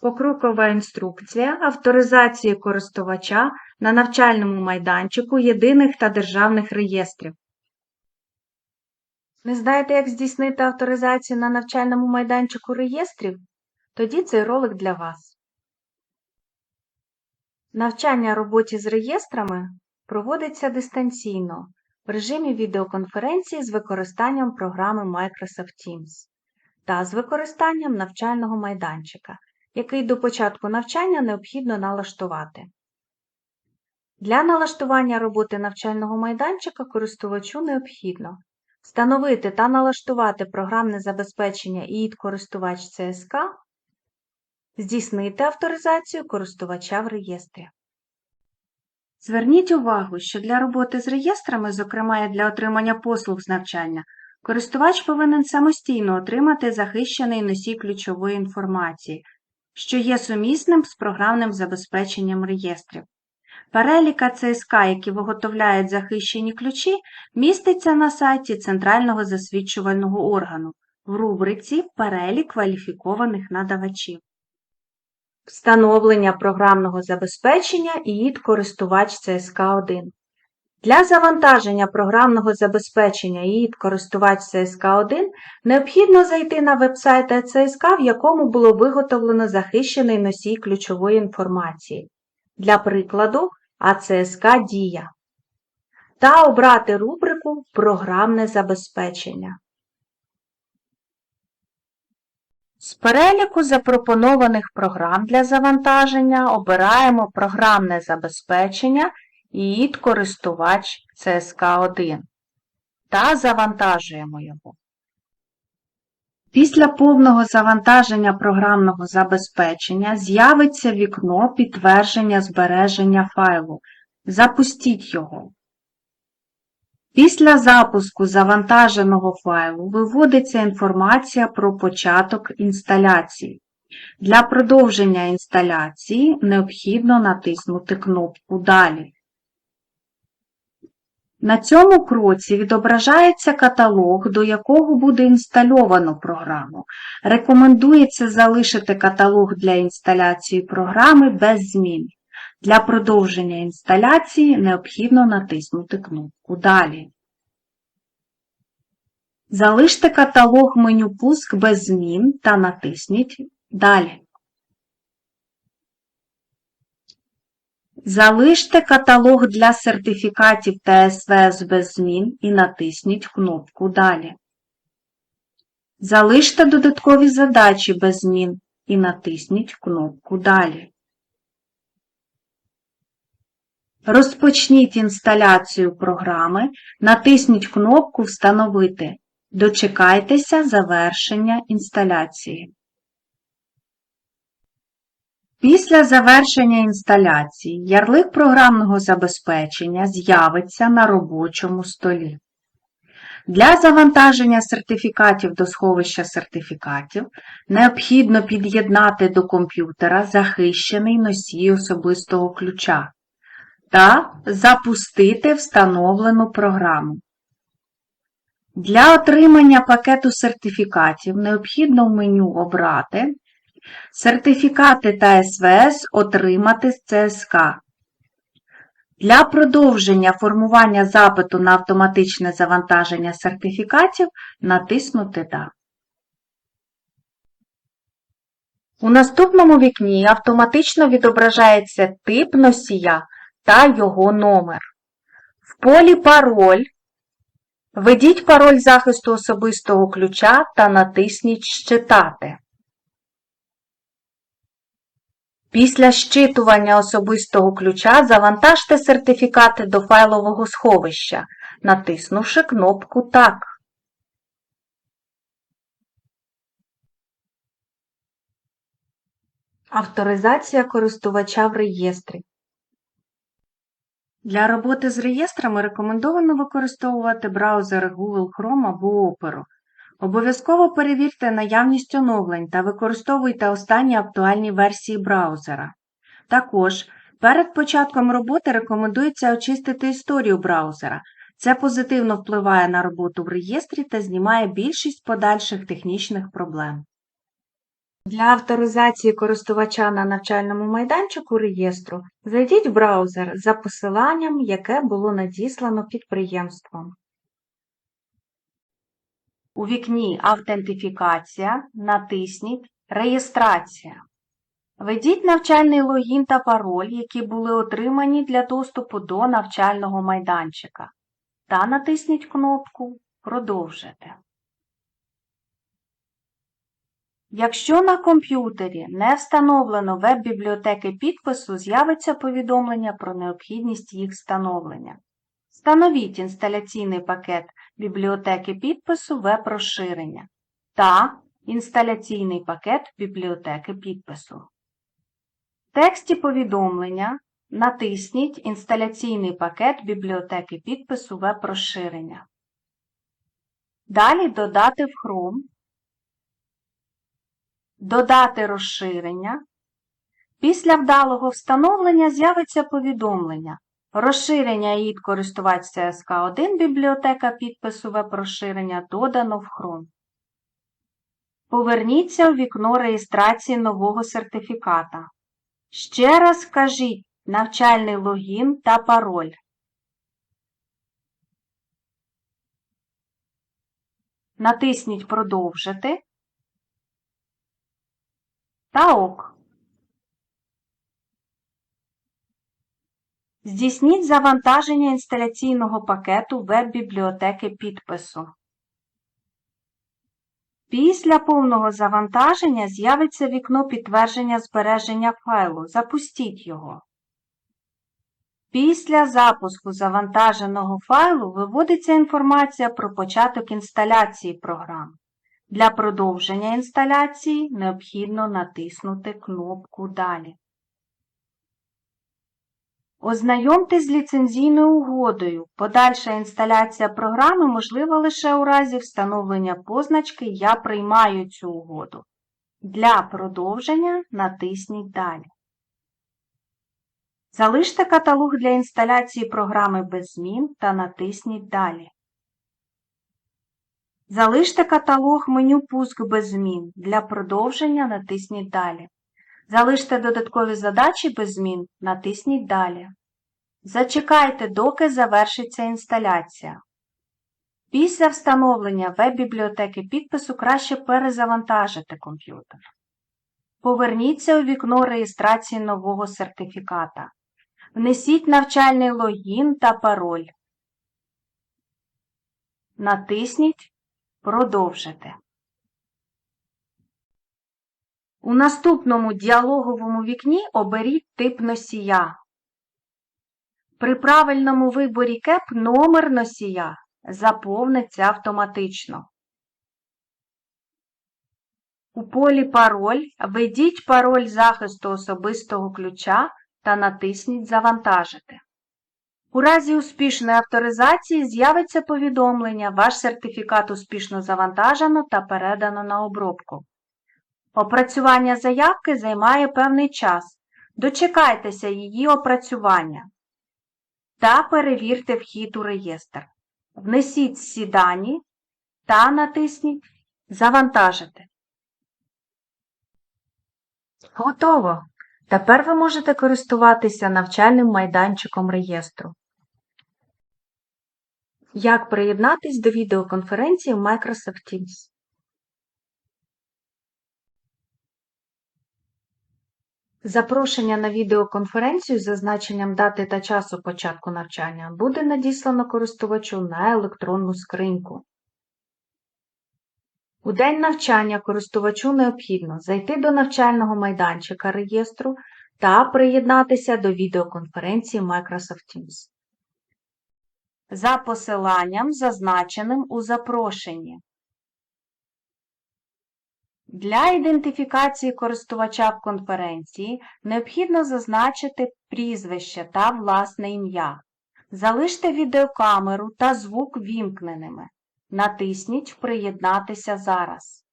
Покрокова інструкція авторизації користувача на навчальному майданчику єдиних та державних реєстрів. Не знаєте, як здійснити авторизацію на навчальному майданчику реєстрів? Тоді цей ролик для вас. Навчання роботі з реєстрами проводиться дистанційно в режимі відеоконференції з використанням програми Microsoft Teams та з використанням навчального майданчика, який до початку навчання необхідно налаштувати. Для налаштування роботи навчального майданчика користувачу необхідно встановити та налаштувати програмне забезпечення ІІД користувач ЦСК, здійснити авторизацію користувача в реєстрі. Зверніть увагу, що для роботи з реєстрами, зокрема і для отримання послуг з навчання, користувач повинен самостійно отримати захищений носій ключової інформації, що є сумісним з програмним забезпеченням реєстрів. Переліка ЦСК, які виготовляють захищені ключі, міститься на сайті Центрального засвідчувального органу в рубриці Перелік кваліфікованих надавачів. Встановлення програмного забезпечення ІІД користувач ЦСК1. Для завантаження програмного забезпечення ІІД користувач ЦСК1 необхідно зайти на веб-сайт ЦСК, в якому було виготовлено захищений носій ключової інформації. Для прикладу АЦСК Дія та обрати рубрику Програмне забезпечення. З переліку запропонованих програм для завантаження обираємо програмне забезпечення ІІД користувач ЦСК1 та завантажуємо його. Після повного завантаження програмного забезпечення з'явиться вікно підтвердження збереження файлу. Запустіть його. Після запуску завантаженого файлу виводиться інформація про початок інсталяції. Для продовження інсталяції необхідно натиснути кнопку Далі. На цьому кроці відображається каталог, до якого буде інстальовано програму. Рекомендується залишити каталог для інсталяції програми без змін. Для продовження інсталяції необхідно натиснути кнопку Далі. Залиште каталог меню Пуск без змін та натисніть Далі. Залиште каталог для сертифікатів та СВС без змін і натисніть кнопку Далі. Залиште додаткові задачі без змін і натисніть кнопку Далі. Розпочніть інсталяцію програми, натисніть кнопку Встановити. Дочекайтеся завершення інсталяції. Після завершення інсталяції ярлик програмного забезпечення з'явиться на робочому столі. Для завантаження сертифікатів до сховища сертифікатів необхідно під'єднати до комп'ютера захищений носій особистого ключа та запустити встановлену програму. Для отримання пакету сертифікатів необхідно в меню обрати Сертифікати та СВС отримати з ЦСК. Для продовження формування запиту на автоматичне завантаження сертифікатів натиснути «Да». У наступному вікні автоматично відображається тип носія та його номер. В полі Пароль введіть пароль захисту особистого ключа та натисніть Щитати. Після щитування особистого ключа завантажте сертифікати до файлового сховища, натиснувши кнопку Так. Авторизація користувача в реєстрі. Для роботи з реєстрами рекомендовано використовувати браузери Google Chrome або Opera. Обов'язково перевірте наявність оновлень та використовуйте останні актуальні версії браузера. Також перед початком роботи рекомендується очистити історію браузера. Це позитивно впливає на роботу в реєстрі та знімає більшість подальших технічних проблем. Для авторизації користувача на навчальному майданчику реєстру зайдіть в браузер за посиланням, яке було надіслано підприємством. У вікні Автентифікація натисніть Реєстрація. Введіть навчальний логін та пароль, які були отримані для доступу до навчального майданчика, та натисніть кнопку Продовжити. Якщо на комп'ютері не встановлено веб-бібліотеки підпису, з'явиться повідомлення про необхідність їх встановлення. Встановіть інсталяційний пакет бібліотеки підпису веб-розширення та інсталяційний пакет бібліотеки підпису. В тексті повідомлення натисніть інсталяційний пакет бібліотеки підпису веб-розширення. Далі додати в Chrome Додати розширення. Після вдалого встановлення з'явиться повідомлення. Розширення ІД користувач CSK1 бібліотека підпису веб-розширення додано в Chrome. Поверніться у вікно реєстрації нового сертифіката. Ще раз вкажіть навчальний логін та пароль. Натисніть Продовжити та ок. Здійсніть завантаження інсталяційного пакету веб-бібліотеки підпису. Після повного завантаження з'явиться вікно підтвердження збереження файлу. Запустіть його. Після запуску завантаженого файлу виводиться інформація про початок інсталяції програм. Для продовження інсталяції необхідно натиснути кнопку Далі. Ознайомтесь з ліцензійною угодою. Подальша інсталяція програми можлива лише у разі встановлення позначки Я приймаю цю угоду. Для продовження натисніть Далі. Залиште каталог для інсталяції програми без змін та натисніть Далі. Залиште каталог меню Пуск без змін. Для продовження натисніть Далі. Залиште додаткові задачі без змін, натисніть Далі. Зачекайте, доки завершиться інсталяція. Після встановлення веб-бібліотеки підпису краще перезавантажити комп'ютер. Поверніться у вікно реєстрації нового сертифіката. Внесіть навчальний логін та пароль. Натисніть Продовжити. У наступному діалоговому вікні оберіть тип носія. При правильному виборі КЕП номер носія заповниться автоматично. У полі Пароль введіть пароль захисту особистого ключа та натисніть Завантажити. У разі успішної авторизації з'явиться повідомлення Ваш сертифікат успішно завантажено та передано на обробку. Опрацювання заявки займає певний час. Дочекайтеся її опрацювання та перевірте вхід у реєстр. Внесіть всі дані та натисніть Завантажити. Готово! Тепер ви можете користуватися навчальним майданчиком реєстру. Як приєднатись до відеоконференції в Microsoft Teams? Запрошення на відеоконференцію з зазначенням дати та часу початку навчання буде надіслано користувачу на електронну скриньку. У день навчання користувачу необхідно зайти до навчального майданчика реєстру та приєднатися до відеоконференції Microsoft Teams за посиланням, зазначеним у запрошенні. Для ідентифікації користувача в конференції необхідно зазначити прізвище та власне ім'я. Залиште відеокамеру та звук вімкненими. Натисніть Приєднатися зараз.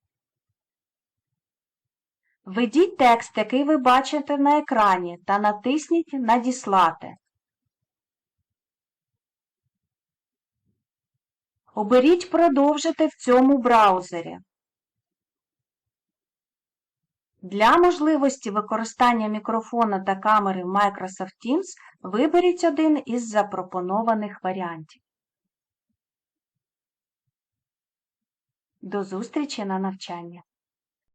Введіть текст, який ви бачите на екрані, та натисніть Надіслати. Оберіть Продовжити в цьому браузері. Для можливості використання мікрофона та камери Microsoft Teams виберіть один із запропонованих варіантів. До зустрічі на навчанні!